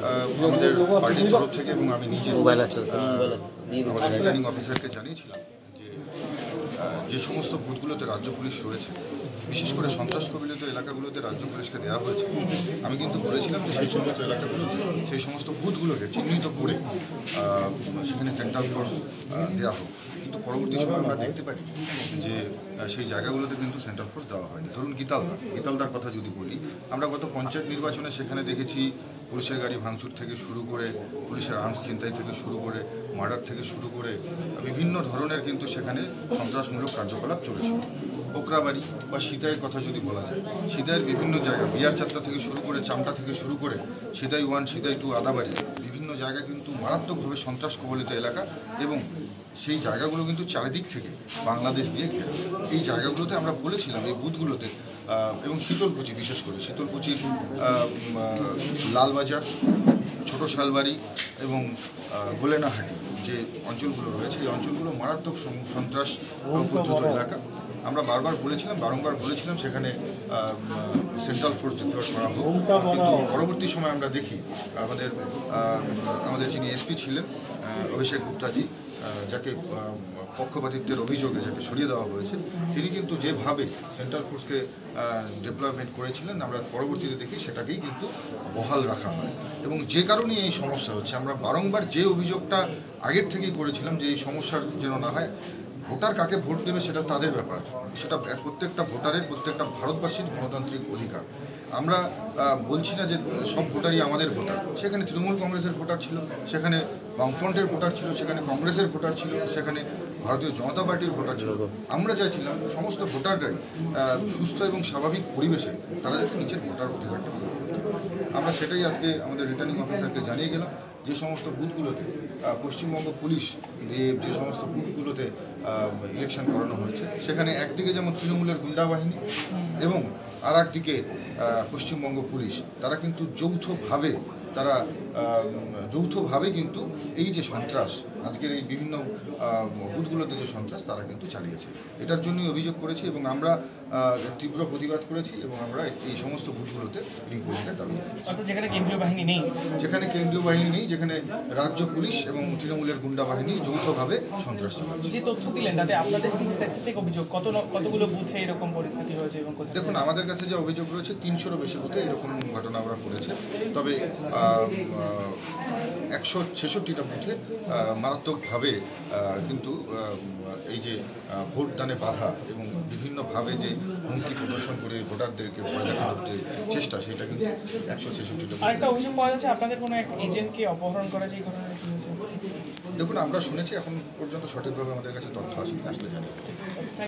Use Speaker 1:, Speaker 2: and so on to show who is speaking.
Speaker 1: আহ, আমাদের পার্টির তরফ থেকে এবং আমি নিজে
Speaker 2: মোবাইল আছে।
Speaker 1: আহ, আমাদের রিটার্নিং অফিসারকে জানিয়েছিলাম যে যে সমস্ত বুথগুলোতে রাজ্য পুলিশ রয়েছে বিশেষ করে সন্ত্রাস কবিলিত এলাকাগুলোতে রাজ্য পুলিশকে দেওয়া হয়েছে আমি কিন্তু বলেছিলাম যে সেই সমস্ত এলাকাগুলোতে সেই সমস্ত বুথগুলোকে চিহ্নিত করে আহ, সেখানে সেন্ট্রাল ফোর্স দেওয়া হোক। কিন্তু পরবর্তী সময় আমরা দেখতে পারি যে সেই জায়গাগুলোতে কিন্তু সেন্ট্রাল ফোর্স দেওয়া হয়নি। ধরুন গীতালদা গীতালদার কথা যদি বলি, আমরা গত পঞ্চায়েত নির্বাচনে সেখানে দেখেছি পুলিশের গাড়ি ভাঙচুর থেকে শুরু করে, পুলিশের আর্মস ছিনতাই থেকে শুরু করে মার্ডার থেকে শুরু করে, বিভিন্ন ধরনের কিন্তু সেখানে সন্ত্রাসমূলক কার্যকলাপ চলেছিল পোকরাবাড়ি বা সীতাইয়ের কথা যদি বলা যায়, সীতাইয়ের বিভিন্ন জায়গা বিয়ার চাত্রা থেকে শুরু করে চামটা থেকে শুরু করে, সীতাই ওয়ান সীতাই টু আদাবাড়ি বিভিন্ন জায়গা কিন্তু মারাত্মকভাবে সন্ত্রাস কবলিত এলাকা এবং সেই জায়গাগুলো কিন্তু চারিদিক থেকে বাংলাদেশ দিয়ে ঘেরা। এই জায়গাগুলোতে আমরা বলেছিলাম, এই বুথগুলোতে এবং শীতলকুচি বিশেষ করে, শীতলকুচির লালবাজার, ছোট শালবাড়ি এবং গোলেনাহাটি। যে অঞ্চলগুলো রয়েছে এই অঞ্চলগুলো মারাত্মক সন্ত্রাস এলাকা। আমরা বারবার বলেছিলাম বারংবার বলেছিলাম সেখানে সেন্ট্রাল ফোর্স ডিপ্লয় করা হোক। কিন্তু পরবর্তী সময় আমরা দেখি আমাদের আমাদের যিনি এসপি ছিলেন অভিষেক গুপ্তাজি যাকে পক্ষপাতিত্বের অভিযোগে যাকে সরিয়ে দেওয়া হয়েছে, তিনি কিন্তু যেভাবে সেন্ট্রাল ফোর্সকে ডেভেলপমেন্ট করেছিলেন, আমরা পরবর্তীতে দেখি সেটাকেই কিন্তু বহাল রাখা হয়। এবং যে কারণে এই সমস্যা হচ্ছে, আমরা বারংবার যে অভিযোগটা আগের থেকেই করেছিলাম যে এই সমস্যার যেন না হয় ভোটার কাকে ভোট দেবে সেটা তাদের ব্যাপার। সেটা প্রত্যেকটা ভোটারের, প্রত্যেকটা ভারতবাসীর গণতান্ত্রিক অধিকার। আমরা বলছি না যে সব ভোটারই আমাদের ভোটার। সেখানে তৃণমূল কংগ্রেসের ভোটার ছিল, সেখানে বামফ্রন্টের ভোটার ছিল, সেখানে কংগ্রেসের ভোটার ছিল, সেখানে ভারতীয় জনতা পার্টির ভোটার ছিল। আমরা চাইছিলাম সমস্ত ভোটাররাই সুস্থ এবং স্বাভাবিক পরিবেশে তারা যাতে নিচের ভোটার অধিকারটা আমরা সেটাই আজকে আমাদের রিটার্নিং অফিসারকে জানিয়ে গেলাম। যে সমস্ত বুথগুলোতে পশ্চিমবঙ্গ পুলিশ দিয়ে যে সমস্ত বুথগুলোতে ইলেকশন করানো হয়েছে, সেখানে একদিকে যেমন তৃণমূলের গুন্ডা বাহিনী এবং আর একদিকে পশ্চিমবঙ্গ পুলিশ। তারা কিন্তু যৌথভাবে, তারা যৌথভাবে কিন্তু এই যে সন্ত্রাস আজকের এই বিভিন্ন বুথগুলোতে যে সন্ত্রাস তারা কিন্তু চালিয়েছে। এটার জন্যই অভিযোগ করেছি এবং আমরা তীব্র প্রতিবাদ করেছি এবং আমরা এই সমস্ত বুথগুলোতে রিপোর্টের দাবি
Speaker 3: যেখানে কেন্দ্রীয় বাহিনী নেই।
Speaker 1: যেখানে কেন্দ্রীয় বাহিনী নেই যেখানে রাজ্য পুলিশ এবং তৃণমূলের গুন্ডা বাহিনী যৌথভাবে সন্ত্রাস চালাচ্ছে।
Speaker 3: যে তথ্য দিলেন তাতে আপনাদের কি স্পেসিফিক অভিযোগ? কত কতগুলো বুথে এরকম পরিস্থিতি হয়েছে এবং
Speaker 1: দেখুন আমাদের কাছে যে অভিযোগ রয়েছে তিনশোরও বেশি বুথে এরকম ঘটনা আমরা করেছে। তবে একশো ছেষট্টিটা বুথে মারাত্মকভাবে কিন্তু এই যে ভোটদানে বাধা এবং বিভিন্নভাবে যে হুমকি প্রদর্শন করে ভোটারদেরকে ভয় দেখানোর যে চেষ্টা সেটা কিন্তু একশো ছেষট্টিটা বুথে
Speaker 3: আরেকটা অভিযোগ পাওয়া যাচ্ছে আপনাদের কোনো এক এজেন্টকে অপহরণ করা যে ঘটনাটা
Speaker 1: দেখুন আমরা শুনেছি এখন পর্যন্ত সঠিকভাবে আমাদের কাছে তথ্য আসেনি আসলে জানি